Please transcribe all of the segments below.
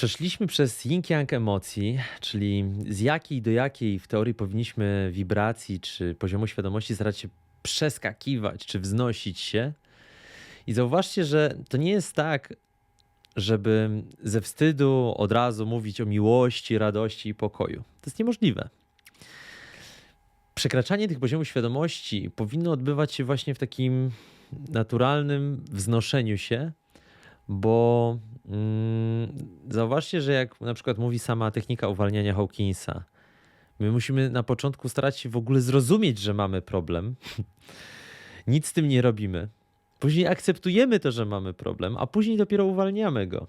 Przeszliśmy przez yin-yang emocji, czyli z jakiej do jakiej w teorii powinniśmy wibracji czy poziomu świadomości starać się przeskakiwać czy wznosić się. I zauważcie, że to nie jest tak, żeby ze wstydu od razu mówić o miłości, radości i pokoju. To jest niemożliwe. Przekraczanie tych poziomów świadomości powinno odbywać się właśnie w takim naturalnym wznoszeniu się, bo mm, zauważcie, że jak na przykład mówi sama technika uwalniania Hawkinsa, my musimy na początku starać się w ogóle zrozumieć, że mamy problem. Nic z tym nie robimy. Później akceptujemy to, że mamy problem, a później dopiero uwalniamy go.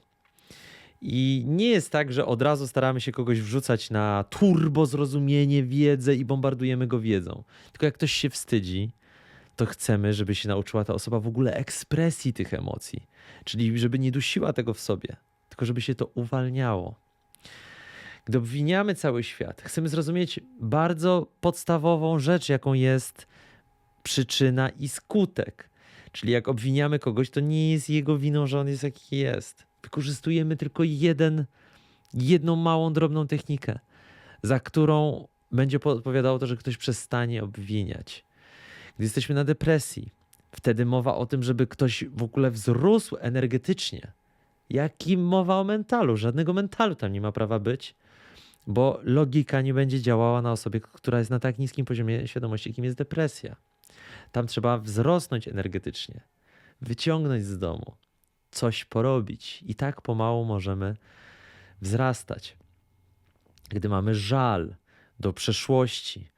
I nie jest tak, że od razu staramy się kogoś wrzucać na turbo zrozumienie, wiedzę i bombardujemy go wiedzą. Tylko jak ktoś się wstydzi, to chcemy, żeby się nauczyła ta osoba w ogóle ekspresji tych emocji. Czyli żeby nie dusiła tego w sobie, tylko żeby się to uwalniało. Gdy obwiniamy cały świat, chcemy zrozumieć bardzo podstawową rzecz, jaką jest przyczyna i skutek. Czyli jak obwiniamy kogoś, to nie jest jego winą, że on jest jaki jest. Wykorzystujemy tylko jeden, jedną małą, drobną technikę, za którą będzie odpowiadało to, że ktoś przestanie obwiniać. Gdy jesteśmy na depresji, wtedy mowa o tym, żeby ktoś w ogóle wzrósł energetycznie. Jakim mowa o mentalu? Żadnego mentalu tam nie ma prawa być, bo logika nie będzie działała na osobie, która jest na tak niskim poziomie świadomości, jakim jest depresja. Tam trzeba wzrosnąć energetycznie, wyciągnąć z domu, coś porobić i tak pomału możemy wzrastać. Gdy mamy żal do przeszłości,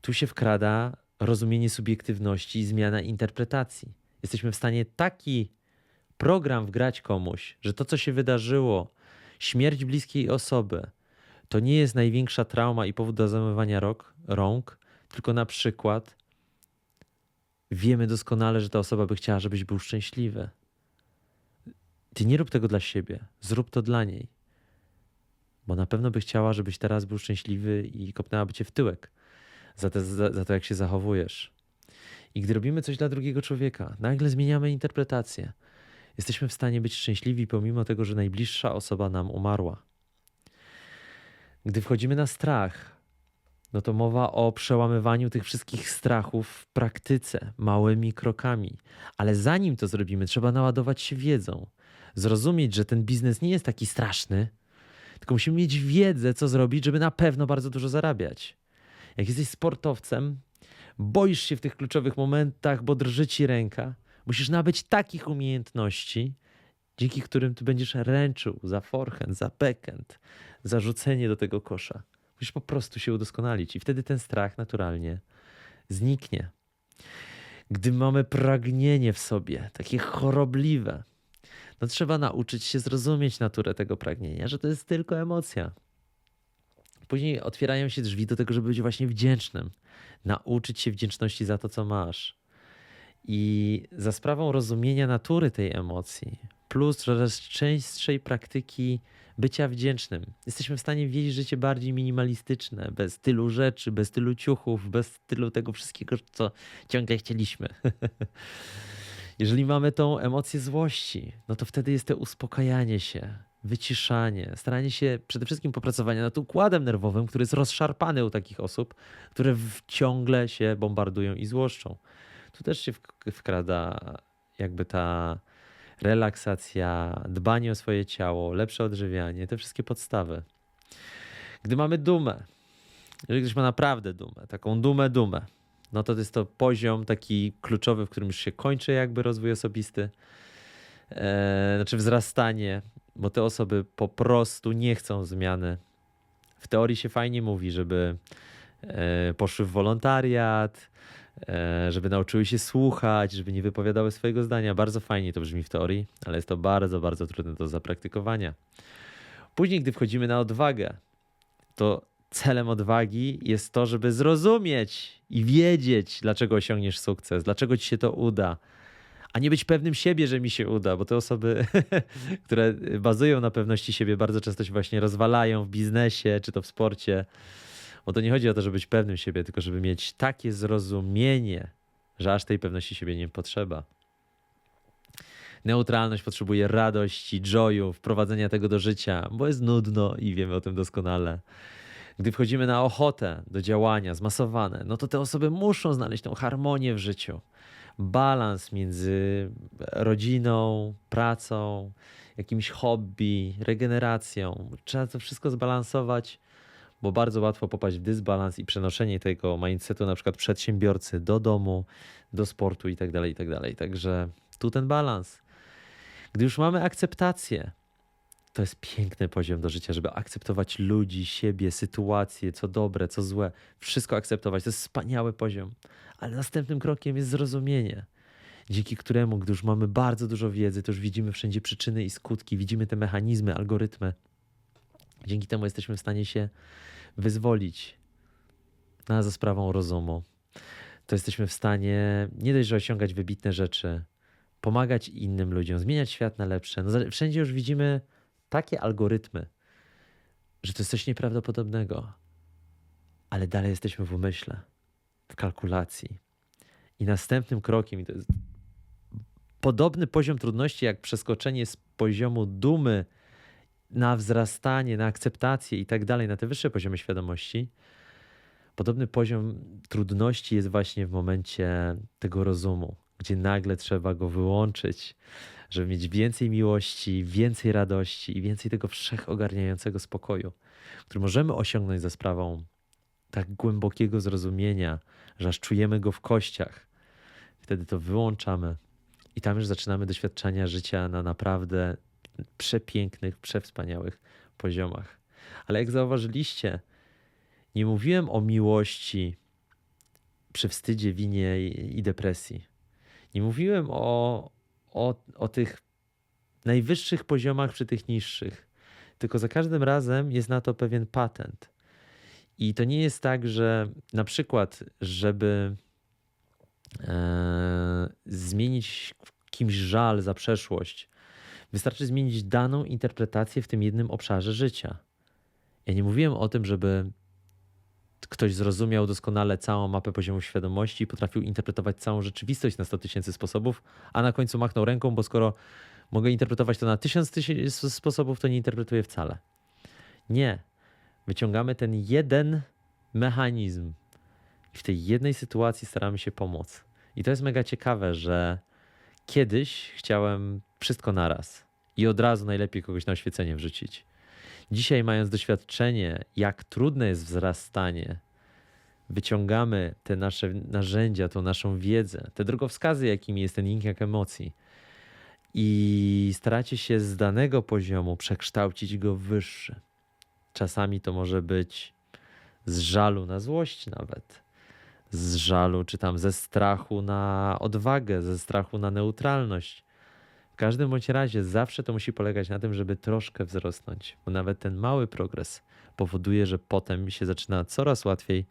tu się wkrada rozumienie subiektywności i zmiana interpretacji. Jesteśmy w stanie taki program wgrać komuś, że to, co się wydarzyło, śmierć bliskiej osoby, to nie jest największa trauma i powód do zamywania rąk, rąk tylko na przykład wiemy doskonale, że ta osoba by chciała, żebyś był szczęśliwy. Ty nie rób tego dla siebie, zrób to dla niej. Bo na pewno by chciała, żebyś teraz był szczęśliwy i kopnęłaby cię w tyłek za, te, za, za to, jak się zachowujesz. I gdy robimy coś dla drugiego człowieka, nagle zmieniamy interpretację. Jesteśmy w stanie być szczęśliwi pomimo tego, że najbliższa osoba nam umarła. Gdy wchodzimy na strach, no to mowa o przełamywaniu tych wszystkich strachów w praktyce, małymi krokami. Ale zanim to zrobimy, trzeba naładować się wiedzą. Zrozumieć, że ten biznes nie jest taki straszny, tylko musimy mieć wiedzę, co zrobić, żeby na pewno bardzo dużo zarabiać. Jak jesteś sportowcem, boisz się w tych kluczowych momentach, bo drży ci ręka, musisz nabyć takich umiejętności, dzięki którym ty będziesz ręczył za forehand, za backhand, za rzucenie do tego kosza. Musisz po prostu się udoskonalić i wtedy ten strach naturalnie zniknie. Gdy mamy pragnienie w sobie, takie chorobliwe, no trzeba nauczyć się zrozumieć naturę tego pragnienia, że to jest tylko emocja. Później otwierają się drzwi do tego, żeby być właśnie wdzięcznym, nauczyć się wdzięczności za to, co masz. I za sprawą rozumienia natury tej emocji, plus coraz częstszej praktyki bycia wdzięcznym. Jesteśmy w stanie wieść życie bardziej minimalistyczne, bez tylu rzeczy, bez tylu ciuchów, bez tylu tego wszystkiego, co ciągle chcieliśmy. Jeżeli mamy tą emocję złości, no to wtedy jest to uspokajanie się, wyciszanie, staranie się przede wszystkim popracowania nad układem nerwowym, który jest rozszarpany u takich osób, które ciągle się bombardują i złoszczą. Tu też się wkrada jakby ta relaksacja, dbanie o swoje ciało, lepsze odżywianie, te wszystkie podstawy. Gdy mamy dumę, jeżeli ktoś ma naprawdę dumę, taką dumę, dumę, no to jest to poziom taki kluczowy, w którym już się kończy jakby rozwój osobisty, e, znaczy wzrastanie, bo te osoby po prostu nie chcą zmiany. W teorii się fajnie mówi, żeby e, poszły w wolontariat, e, żeby nauczyły się słuchać, żeby nie wypowiadały swojego zdania. Bardzo fajnie to brzmi w teorii, ale jest to bardzo, bardzo trudne do zapraktykowania. Później, gdy wchodzimy na odwagę, to celem odwagi jest to, żeby zrozumieć i wiedzieć, dlaczego osiągniesz sukces, dlaczego ci się to uda, a nie być pewnym siebie, że mi się uda, bo te osoby, które bazują na pewności siebie, bardzo często się właśnie rozwalają w biznesie czy to w sporcie. Bo to nie chodzi o to, żeby być pewnym siebie, tylko żeby mieć takie zrozumienie, że aż tej pewności siebie nie potrzeba. Neutralność potrzebuje radości, joyu, wprowadzenia tego do życia, bo jest nudno i wiemy o tym doskonale. Gdy wchodzimy na ochotę do działania, zmasowane, no to te osoby muszą znaleźć tą harmonię w życiu. Balans między rodziną, pracą, jakimś hobby, regeneracją. Trzeba to wszystko zbalansować, bo bardzo łatwo popaść w dysbalans i przenoszenie tego mindsetu na przykład przedsiębiorcy do domu, do sportu i tak dalej, i tak. Także tu ten balans. Gdy już mamy akceptację, to jest piękny poziom do życia, żeby akceptować ludzi, siebie, sytuacje, co dobre, co złe, wszystko akceptować. To jest wspaniały poziom. Ale następnym krokiem jest zrozumienie, dzięki któremu, gdy już mamy bardzo dużo wiedzy, to już widzimy wszędzie przyczyny i skutki, widzimy te mechanizmy, algorytmy. Dzięki temu jesteśmy w stanie się wyzwolić na za sprawą rozumu. To jesteśmy w stanie nie dość, że osiągać wybitne rzeczy, pomagać innym ludziom, zmieniać świat na lepsze. No, wszędzie już widzimy takie algorytmy, że to jest coś nieprawdopodobnego, ale dalej jesteśmy w umyśle, w kalkulacji. I następnym krokiem, i to jest podobny poziom trudności jak przeskoczenie z poziomu dumy na wzrastanie, na akceptację i tak dalej, na te wyższe poziomy świadomości. Podobny poziom trudności jest właśnie w momencie tego rozumu, gdzie nagle trzeba go wyłączyć, żeby mieć więcej miłości, więcej radości i więcej tego wszechogarniającego spokoju, który możemy osiągnąć za sprawą tak głębokiego zrozumienia, że aż czujemy go w kościach. Wtedy to wyłączamy i tam już zaczynamy doświadczenia życia na naprawdę przepięknych, przewspaniałych poziomach. Ale jak zauważyliście, nie mówiłem o miłości przy wstydzie, winie i depresji. Nie mówiłem o, o, o tych najwyższych poziomach przy tych niższych. Tylko za każdym razem jest na to pewien patent. I to nie jest tak, że na przykład, żeby e, zmienić kimś żal za przeszłość, wystarczy zmienić daną interpretację w tym jednym obszarze życia. Ja nie mówiłem o tym, żeby ktoś zrozumiał doskonale całą mapę poziomu świadomości i potrafił interpretować całą rzeczywistość na 100 tysięcy sposobów, a na końcu machnął ręką, bo skoro mogę interpretować to na 1000 tysięcy sposobów, to nie interpretuję wcale. Nie. Wyciągamy ten jeden mechanizm i w tej jednej sytuacji staramy się pomóc. I to jest mega ciekawe, że kiedyś chciałem wszystko naraz i od razu najlepiej kogoś na oświecenie wrzucić. Dzisiaj, mając doświadczenie, jak trudne jest wzrastanie, wyciągamy te nasze narzędzia, tą naszą wiedzę, te drogowskazy, jakimi jest ten yin jak emocji, i staracie się z danego poziomu przekształcić go w wyższy. Czasami to może być z żalu na złość, nawet z żalu, czy tam ze strachu na odwagę, ze strachu na neutralność. Każdym bądź razie zawsze to musi polegać na tym, żeby troszkę wzrosnąć, bo nawet ten mały progres powoduje, że potem się zaczyna coraz łatwiej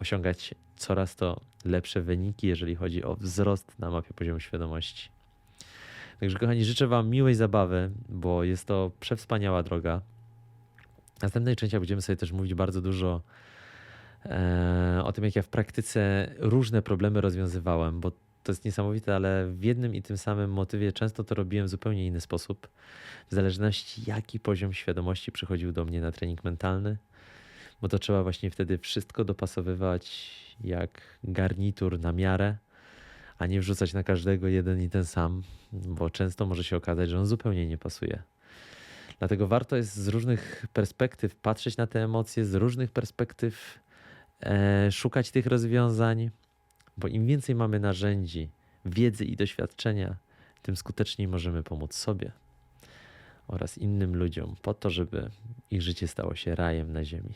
osiągać coraz to lepsze wyniki, jeżeli chodzi o wzrost na mapie poziomu świadomości. Także, kochani, życzę Wam miłej zabawy, bo jest to przewspaniała droga. W następnej części będziemy sobie też mówić bardzo dużo e, o tym, jak ja w praktyce różne problemy rozwiązywałem, bo to jest niesamowite, ale w jednym i tym samym motywie często to robiłem w zupełnie inny sposób, w zależności jaki poziom świadomości przychodził do mnie na trening mentalny, bo to trzeba właśnie wtedy wszystko dopasowywać jak garnitur na miarę, a nie wrzucać na każdego jeden i ten sam, bo często może się okazać, że on zupełnie nie pasuje. Dlatego warto jest z różnych perspektyw patrzeć na te emocje, z różnych perspektyw e, szukać tych rozwiązań, bo im więcej mamy narzędzi, wiedzy i doświadczenia, tym skuteczniej możemy pomóc sobie oraz innym ludziom po to, żeby ich życie stało się rajem na ziemi.